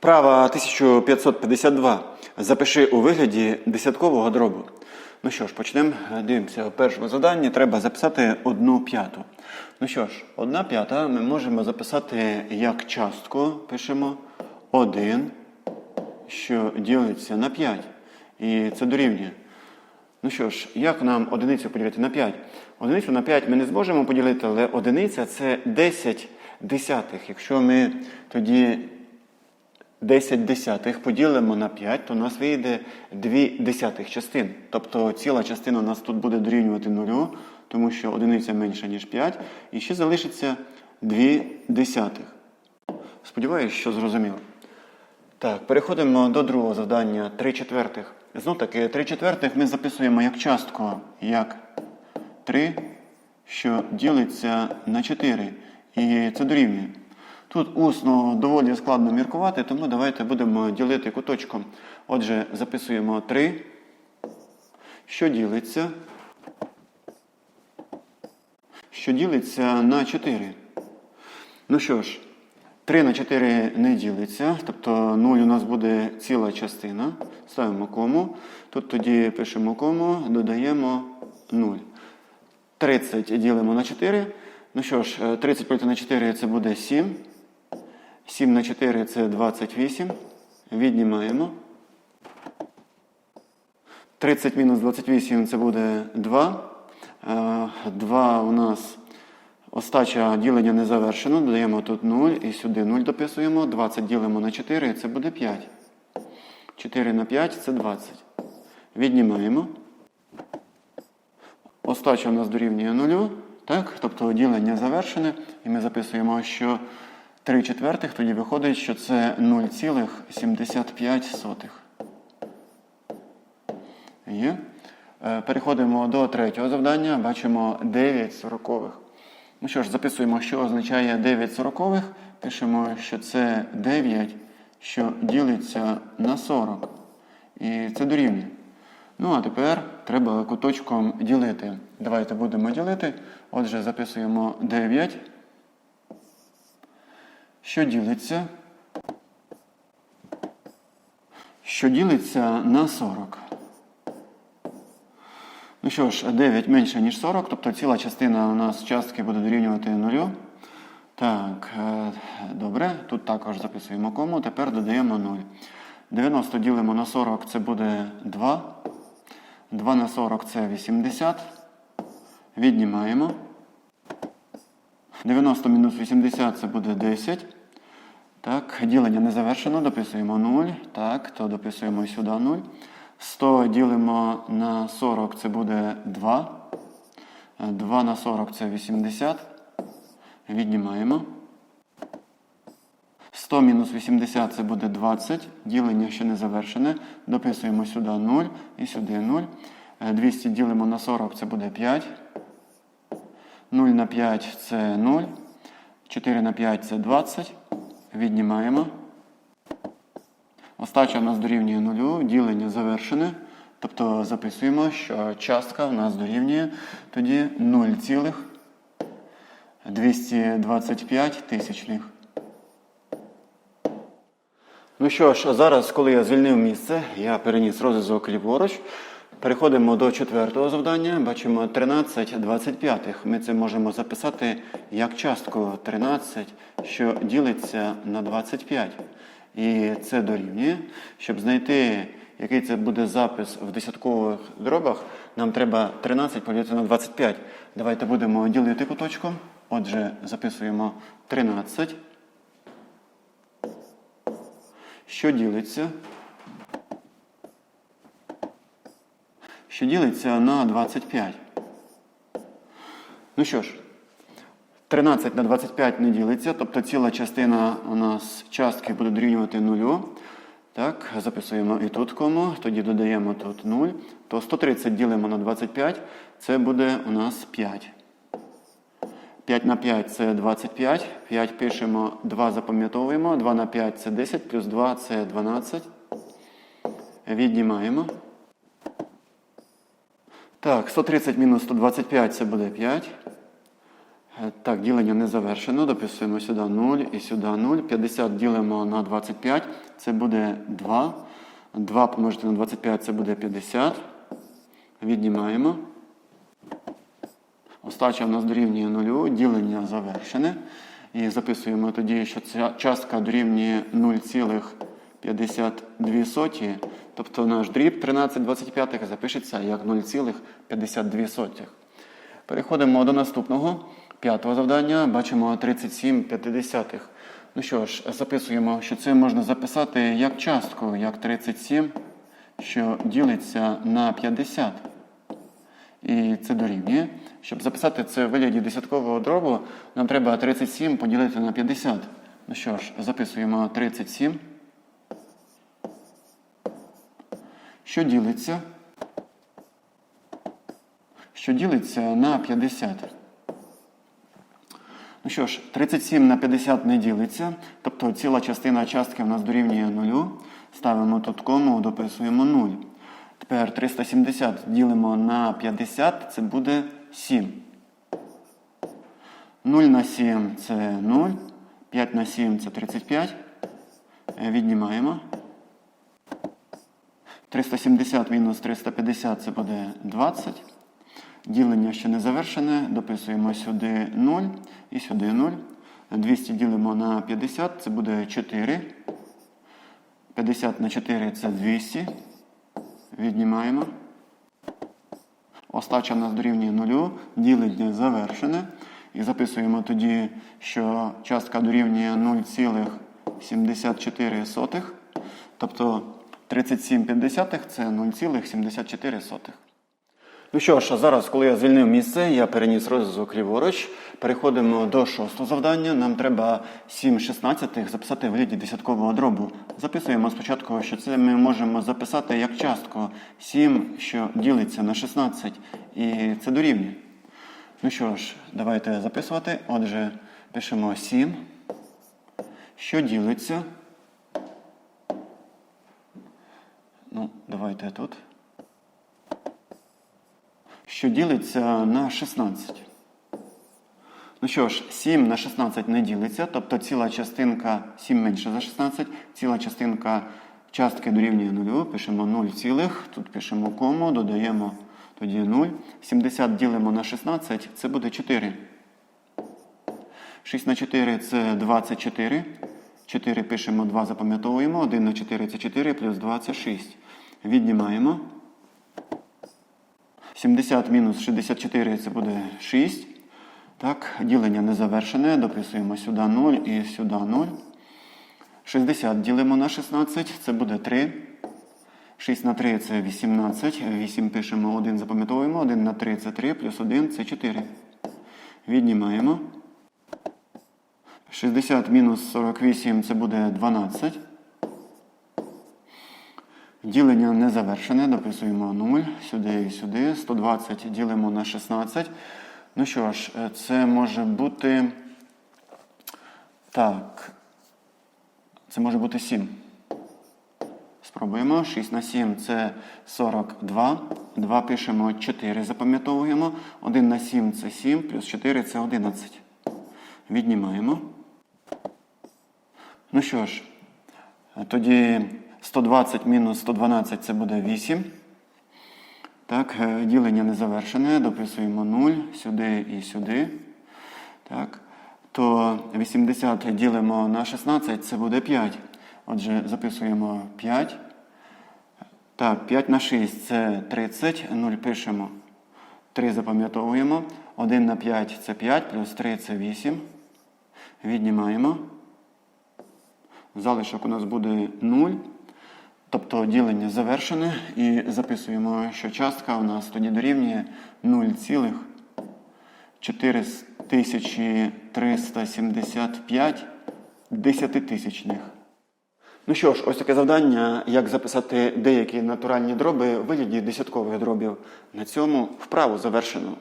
Вправа 1552. Запиши у вигляді десяткового дробу. Ну що ж, почнемо. Дивимося, у першому треба записати одну п'яту. Ну що ж, одна п'ята ми можемо записати як частку. Пишемо 1, що ділиться на 5. І це дорівнює. Ну що ж, як нам одиницю поділити на 5? Одиницю на 5 ми не зможемо поділити, але одиниця це 10 десятих. Якщо ми тоді 10 десятих поділимо на 5, то у нас вийде 2 десятих частин. Тобто ціла частина у нас тут буде дорівнювати нулю, тому що одиниця менша, ніж 5. І ще залишиться 2 десятих. Сподіваюсь, що зрозуміло. Так, переходимо до другого завдання 3 четвертих. Знов таки, 3 четвертих ми записуємо як частку, як 3, що ділиться на 4. І це дорівнює. Тут усно доволі складно міркувати, тому давайте будемо ділити куточком. Отже, записуємо 3, що ділиться, що ділиться на 4. Ну що ж, 3 на 4 не ділиться, тобто 0 у нас буде ціла частина. Ставимо кому. Тут тоді пишемо кому, додаємо 0. 30 ділимо на 4. Ну що ж, 30 поділити на 4 це буде 7. 7 на 4 це 28. Віднімаємо. 30 мінус 28 це буде 2. 2 у нас остача ділення не завершено. Додаємо тут 0 і сюди 0 дописуємо. 20 ділимо на 4 це буде 5. 4 на 5 це 20. Віднімаємо. Остача у нас дорівнює 0. Так? Тобто ділення завершене. І ми записуємо, що 3 четвертих, тоді виходить, що це 0,75. Є. Е, Переходимо до третього завдання. Бачимо 9 сорокових. Ну що ж, записуємо, що означає 9 сорокових. Пишемо, що це 9, що ділиться на 40. І це дорівнює. Ну, а тепер треба куточком ділити. Давайте будемо ділити. Отже, записуємо 9 що ділиться, що ділиться на 40. Ну що ж, 9 менше, ніж 40, тобто ціла частина у нас частки буде дорівнювати 0. Так, е, добре, тут також записуємо кому, тепер додаємо 0. 90 ділимо на 40, це буде 2. 2 на 40 це 80. Віднімаємо. 90 мінус 80 це буде 10. Так, ділення не завершено, дописуємо 0. Так, то дописуємо сюди 0. 100 ділимо на 40, це буде 2. 2 на 40 це 80. Віднімаємо. 100 мінус 80 це буде 20. Ділення ще не завершене. Дописуємо сюди 0 і сюди 0. 200 ділимо на 40, це буде 5. 0 на 5 це 0. 4 на 5 це 20. Віднімаємо. Остача у нас дорівнює 0. Ділення завершене. Тобто записуємо, що частка у нас дорівнює тоді 0,225 тисячних. Ну що ж, зараз, коли я звільнив місце, я переніс розв'язок ліворуч. Переходимо до четвертого завдання. Бачимо 13 25. Ми це можемо записати як частку 13, що ділиться на 25. І це дорівнює. Щоб знайти, який це буде запис в десяткових дробах, нам треба 13 поділити на 25. Давайте будемо ділити куточком. Отже, записуємо 13. Що ділиться? Що ділиться на 25. Ну що ж, 13 на 25 не ділиться, тобто ціла частина у нас частки буде дорівнювати 0. Так, записуємо і тут кому, тоді додаємо тут 0. То 130 ділимо на 25, це буде у нас 5. 5 на 5 це 25. 5 пишемо, 2 запам'ятовуємо. 2 на 5 це 10, плюс 2 це 12. Віднімаємо. Так, 130 мінус 125 це буде 5. Е, Так, ділення не завершено. Дописуємо сюди 0 і сюди 0. 50 ділимо на 25. Це буде 2. 2 помножити на 25 це буде 50. Віднімаємо. Остача в нас дорівнює 0. Ділення завершене. І записуємо тоді, що ця частка дорівнює 0,52. Тобто наш дріб 13,25 запишеться як 0,52. Переходимо до наступного п'ятого завдання. Бачимо 37,5. Ну що ж, записуємо, що це можна записати як частку, як 37, що ділиться на 50. І це дорівнює. Щоб записати це в вигляді десяткового дробу, нам треба 37 поділити на 50. Ну що ж, записуємо 37. Що ділиться? Що ділиться на 50. Ну що ж, 37 на 50 не ділиться, тобто ціла частина частки в нас дорівнює 0. Ставимо тут кому, дописуємо 0. Тепер 370 ділимо на 50, це буде 7. 0 на 7 це 0. 5 на 7 це 35. Е, Віднімаємо. 370 мінус 350 це буде 20. Ділення ще не завершене. Дописуємо сюди 0 і сюди 0. 200 ділимо на 50, це буде 4. 50 на 4 це 200. Віднімаємо. Остача в нас дорівнює 0. Ділення завершене. І записуємо тоді, що частка дорівнює 0,74. Тобто 37,5 це 0,74. Ну що ж, а зараз, коли я звільнив місце, я переніс розв'язок ліворуч. Переходимо до шостого завдання. Нам треба 7 шістнадцятих записати в вигляді десяткового дробу. Записуємо спочатку, що це ми можемо записати як частку 7, що ділиться на 16, і це дорівнює. Ну що ж, давайте записувати. Отже, пишемо 7, що ділиться. Ну, давайте тут що ділиться на 16. Ну що ж, 7 на 16 не ділиться, тобто ціла частинка 7 менше за 16, ціла частинка частки дорівнює 0, пишемо 0 цілих, тут пишемо кому, додаємо тоді 0. 70 ділимо на 16, це буде 4. 6 на 4 це 24. 4 пишемо 2, запам'ятовуємо. 1 на 4 це 4, плюс 2 це 6. Віднімаємо. 70 мінус 64 це буде 6. Так, ділення не завершене. Дописуємо сюди 0 і сюди 0. 60 ділимо на 16, це буде 3. 6 на 3 це 18. 8 пишемо 1, запам'ятовуємо. 1 на 3 це 3, плюс 1 це 4. Віднімаємо. 60 мінус 48 це буде 12. Ділення не завершене, дописуємо 0, сюди і сюди. 120 ділимо на 16. Ну що ж, е, це може бути. Так. Це може бути 7. Спробуємо. 6 на 7 це 42. 2 пишемо 4, запам'ятовуємо. 1 на 7 це 7, плюс 4 це 11. Віднімаємо. Ну що ж, тоді 120 мінус 112 це буде 8. Так, е, ділення не завершене. Дописуємо 0 сюди і сюди. Так. То 80 ділимо на 16, це буде 5. Отже, записуємо 5. Так, 5 на 6 це 30. 0 пишемо. 3 запам'ятовуємо. 1 на 5 це 5, плюс 3 це 8. Віднімаємо. Залишок у нас буде 0. Тобто ділення завершене і записуємо, що частка у нас тоді дорівнює 0,4375 десятитисячних. Ну що ж, ось таке завдання, як записати деякі натуральні дроби в вигляді десяткових дробів. На цьому вправу завершено.